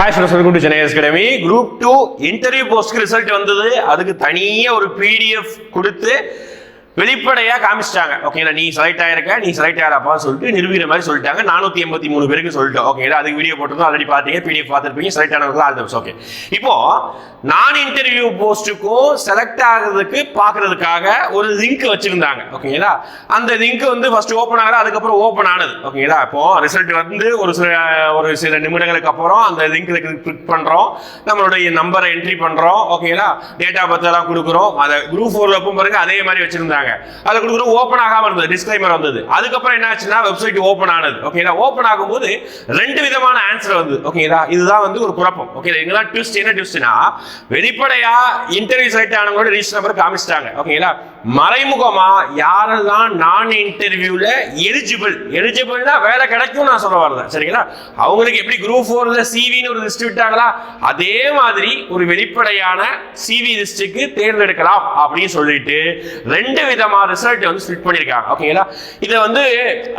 Hi friends welcome to Chennai academy group two interview போஸ்ட்க்கு result வந்தது. அதுக்கு தனியாக ஒரு பிடிஎஃப் கொடுத்து வெளிப்படையா காமிச்சிட்டாங்க. ஓகேங்களா நீ செலக்ட் ஆயிருக்க நீ செலக்ட் ஆகிறப்பான்னு சொல்லிட்டு நிரூபிக்கிற மாதிரி சொல்லிட்டாங்க. நானூத்தி எண்பத்தி மூணு பேருக்கு சொல்லிட்டோம். ஓகேங்களா அதுக்கு வீடியோ போட்டிருந்தோம். ஆல்ரெடி பார்த்தீங்க பிடிஎஃப் பார்த்துருப்பீங்க செலக்ட் ஆனவங்க ஆல் ஓகே இப்போ நான் இன்டர்வியூ போஸ்ட்டுக்கும் செலக்ட் ஆகிறதுக்கு பார்க்கறதுக்காக ஒரு லிங்க் வச்சிருந்தாங்க. ஓகேங்களா அந்த லிங்க் வந்து ஃபர்ஸ்ட் ஓப்பன் ஆகல அதுக்கப்புறம் ஓப்பன் ஆனது. ஓகேங்களா இப்போ ரிசல்ட் வந்து ஒரு சில ஒரு சில நிமிடங்களுக்கு அப்புறம் அந்த லிங்க்ல கிளிக் பண்றோம். நம்மளுடைய நம்பரை என்ட்ரி பண்றோம். ஓகேங்களா டேட்டா பத்தி எல்லாம் கொடுக்குறோம். அதை குரூப் ஃபோர்ல வைப்பும் பாருங்க அதே மாதிரி வச்சிருந்தாங்க. அதை கொடுக்குற ஓப்பன் ஆகாம இருந்தது டிஸ்கிளைமர் வந்தது. அதுக்கப்புறம் என்ன ஆச்சுன்னா வெப்சைட் ஓப்பன் ஆனது ஓகேங்களா ஓப்பன் ஆகும்போது ரெண்டு விதமான ஆன்சர் வந்து ஓகேங்களா இதுதான் வந்து ஒரு குழப்பம். ஓகே எங்கெல்லாம் ட்விஸ்ட் என்ன ட்விஸ்ட்னா வெளிப்படையா இன்டர்வியூ சைட் ஆனவங்களோட ரிஜிஸ்டர் நம்பர் காமிச்சிட்டாங்க. ஓகேங்களா மறைமுகமா யாரெல்லாம் நான் இன்டர்வியூல எலிஜிபிள் எலிஜிபிள்னா வேலை கிடைக்கும் நான் சொல்ல வரல. சரிங்களா? அவங்களுக்கு எப்படி குரூப் ஃபோர்ல சிவின்னு ஒரு லிஸ்ட் விட்டாங்களா? அதே மாதிரி ஒரு வெளிப்படையான சிவி லிஸ்டுக்கு தேர்ந்தெடுக்கலாம் அப்படின்னு சொல்லிட்டு ரெண்டு விதமா ரிசல்ட் வந்து ஸ்பிட் பண்ணியிருக்காங்க ஓகேங்களா இதை வந்து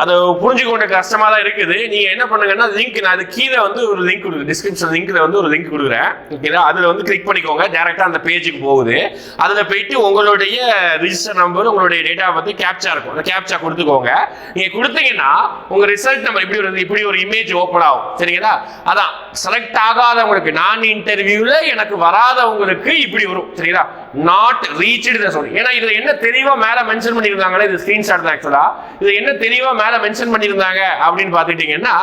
அதை புரிஞ்சுக்கொண்ட கஷ்டமா தான் இருக்குது. நீங்க என்ன பண்ணுங்கன்னா லிங்க் நான் அது கீழே வந்து ஒரு லிங்க் கொடுக்குறேன். டிஸ்கிரிப்ஷன் லிங்க்ல வந்து ஒரு லிங்க் கொடுக்குறேன். ஓகேங்களா அதுல வந்து கிளிக் பண்ணிக்கோங்க. டேரக்டா அந்த பேஜுக்கு போகுது. அதுல போயிட்டு உங்களுடைய ரிஜிஸ்டர் நம்பர் உங்களுடைய டேட்டா பத்தி கேப்சா இருக்கும். அந்த கேப்சா கொடுத்துக்கோங்க. நீங்க கொடுத்தீங்கன்னா உங்க ரிசல்ட் நம்பர் இப்படி ஒரு இப்படி ஒரு இமேஜ் ஓப்பன் ஆகும். சரிங்களா? அதான். செலக்ட் ஆகாதவங்களுக்கு நான் இன்டர்வியூல எனக்கு வராதவங்களுக்கு இப்படி வரும். சரிங்களா? நாட் ரீச்டு சொல்லி. ஏன்னா இதுல என்ன தெளிவா மேல மென்ஷன் பண்ணியிருந்தாங்களே இது ஸ்கிரீன்ஷாட் தான் ஆக்சுவலா இது என்ன தெளிவா மேல மென்ஷன் பண்ணியிருந்தாங்க அப்படின்னு பார்த்துட்டீங்கன்னா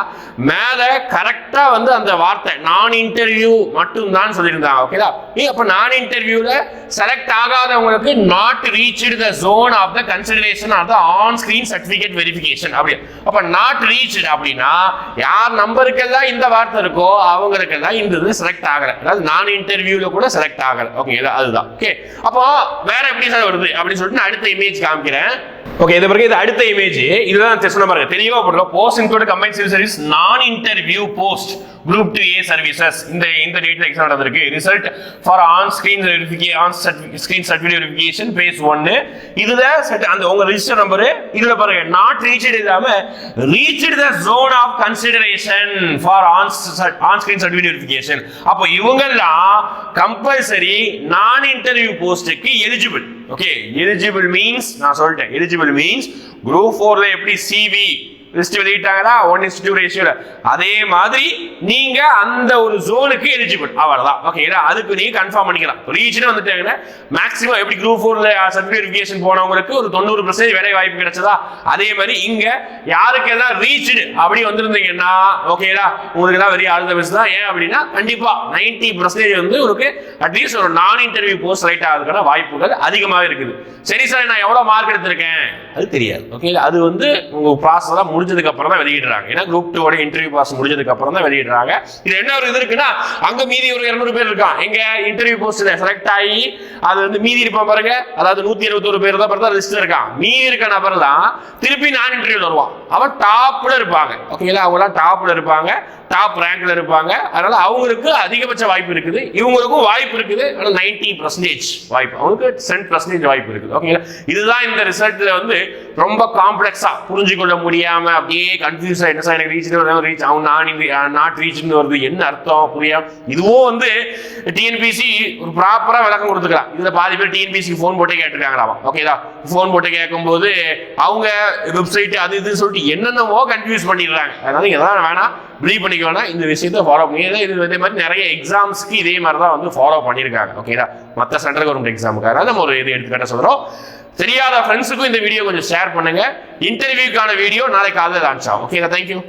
மேல கரெக்டா வந்து அந்த வார்த்தை நான் இன்டர்வியூ மட்டும் தான் சொல்லியிருந்தாங்க ஓகேதா நீ அப்ப நான் இன்டர்வியூல select ஆகாதவங்களுக்கு not reached the zone of the consideration of the on screen certificate verification அப்படி. அப்ப நாட் ரீச்டு அப்படின்னா யார் நம்பருக்கெல்லாம் இந்த வார்த்தை இருக்கோ அவங்களுக்கெல்லாம் இந்த இது செலக்ட் ஆகல. அதாவது நான் இன்டர்வியூல கூட செலக்ட் ஆகல. ஓகேங்களா அதுதான். ஓகே அப்போ வேற எப்படி சார் வருது? அப்படின்னு சொல்லிட்டு நான் அடுத்த இமேஜ் காமிக்கிறேன். ஓகே இது பிறகு இது அடுத்த இமேஜ் இதுதான் சொன்ன பாருங்க தெளிவா போட்டுருக்கோம் post include combine civil service நான் interview post group two A services இந்த இந்த டேட்ல எக்ஸாம் நடந்திருக்கு. Result for on screen verification on screen certificate verification phase ஒன்னு இதுல அந்த உங்க ரிஜிஸ்டர் நம்பர் இதுல பாருங்க. நாட் ரீச்சட் இல்லாம reached the zone of consideration for on on screen certificate verification அப்போ இவங்கெல்லாம் கம்பல்சரி நான் இன்டர்வியூ போஸ்ட்டுக்கு எலிஜிபிள் ஓகே எலிஜிபிள் மீன்ஸ் நான் சொல்லிட்டேன் எலிஜிபிள் மீன்ஸ் குரூப் ஃபோர்ல எப்படி சிவி லிஸ்ட் வெளியிட்டாங்களா ஒன் இஸ் டூ ரேஷியோல அதே மாதிரி நீங்க அந்த ஒரு ஜோனுக்கு எலிஜிபிள் அவ்வளவுதான். ஓகேங்களா அதுக்கு நீங்க கன்ஃபார்ம் பண்ணிக்கலாம். ரீச்னு வந்துட்டாங்கன்னா மேக்ஸிமம் எப்படி குரூப் ஃபோர்ல சர்டிஃபிகேஷன் போனவங்களுக்கு ஒரு தொண்ணூறு பர்சன்டேஜ் வேலை வாய்ப்பு கிடைச்சதா? அதே மாதிரி இங்க யாருக்கெல்லாம் ரீச்டு அப்படி வந்திருந்தீங்கன்னா ஓகேங்களா உங்களுக்கு எல்லாம் வெரி ஆல் த பெஸ்ட் தான். ஏன் அப்படின்னா கண்டிப்பா நைன்டி பர்சன்டேஜ் வந்து உங்களுக்கு அட்லீஸ்ட் ஒரு நான் இன்டர்வியூ போஸ்ட் செலக்ட் ஆகிறதுக்கான வாய்ப்புகள் அதிகமாக இருக்குது. சரி சார் நான் எவ்வளவு மார்க் எடுத்திருக்கேன்? அது தெரியாது. ஓகேங்களா அது வந்து உங்க ப்ராசஸ் எல்லாம் முடிஞ்சதுக்கு அப்புறம் தான் வெளியிடுறாங்க. ஏன்னா குரூப் டூவோட இன்டர்வியூ பாஸ் முடிஞ்சதுக்கு அப்புறம் தான் வெளியிடுறாங்க. இது என்ன ஒரு இது இருக்குன்னா அங்க மீதி ஒரு இருநூறு பேர் இருக்கான். எங்க இன்டர்வியூ போஸ்ட் செலக்ட் ஆகி அது வந்து மீதி இருப்பான் பாருங்க. அதாவது நூத்தி இருபத்தோரு பேர் தான் பார்த்தா லிஸ்ட் இருக்கான். மீதி இருக்க நபர் தான் திருப்பி நான் இன்டர்வியூ வருவான். அவன் டாப்ல இருப்பாங்க. ஓகேங்களா அவங்க எல்லாம் டாப்ல இருப்பாங்க. டாப் ரேங்க்ல இருப்பாங்க. அதனால அவங்களுக்கு அதிகபட்ச வாய்ப்பு இருக்குது. இவங்களுக்கும் வாய்ப்பு இருக்குது. ஆனால் நைன்டி பர்சன்டேஜ் வாய்ப்பு. அவங்களுக்கு சென்ட் பர்சன்டேஜ் வாய்ப்பு இருக்குது. ஓகேங்களா இதுதான் இந்த ரிசல்ட்ல வந்து ரொம்ப காம்ப்ளெக்ஸா புரிஞ்சுக்கொள்ள முடியாம முடியாம அப்படியே கன்ஃபியூஸ் என்ன சார் எனக்கு ரீச் ரீச் அவன் நான் நாட் ரீச்னு வருது. என்ன அர்த்தம்? புரியா? இதுவும் வந்து டிஎன்பிசி ஒரு ப்ராப்பரா விளக்கம் கொடுத்துக்கலாம். இதுல பாதி பேர் டிஎன்பிசிக்கு ஃபோன் போட்டே கேட்டிருக்காங்களாம்? ஓகேதா ஃபோன் போட்டு கேட்கும்போது அவங்க வெப்சைட் அது இதுன்னு சொல்லிட்டு என்னென்னமோ கன்ஃபியூஸ் பண்ணிடுறாங்க. அதனால இதெல்லாம் வேணாம் பிலீவ் பண்ணிக்க வேணாம் இந்த விஷயத்தை ஃபாலோ பண்ணி இது இதே மாதிரி நிறைய எக்ஸாம்ஸ்க்கு இதே மாதிரி தான் வந்து ஃபாலோ பண்ணியிருக்காங்க. ஓகேதா மற்ற சென்ட்ரல் கவர்மெண்ட் எக்ஸாமுக்காக நம்ம ஒரு இது எடுத்துக்காட்ட சொல்கிறோம் தெரியாத ஃப்ரெண்ட்ஸுக்கும் இந்த வீடியோ கொஞ்சம் ஷேர் பண்ணுங்க. இன்டர்வியூக்கான வீடியோ நாளைக்கு காலையில் லான்ச் ஆகும். ஓகேங்க தேங்க்யூ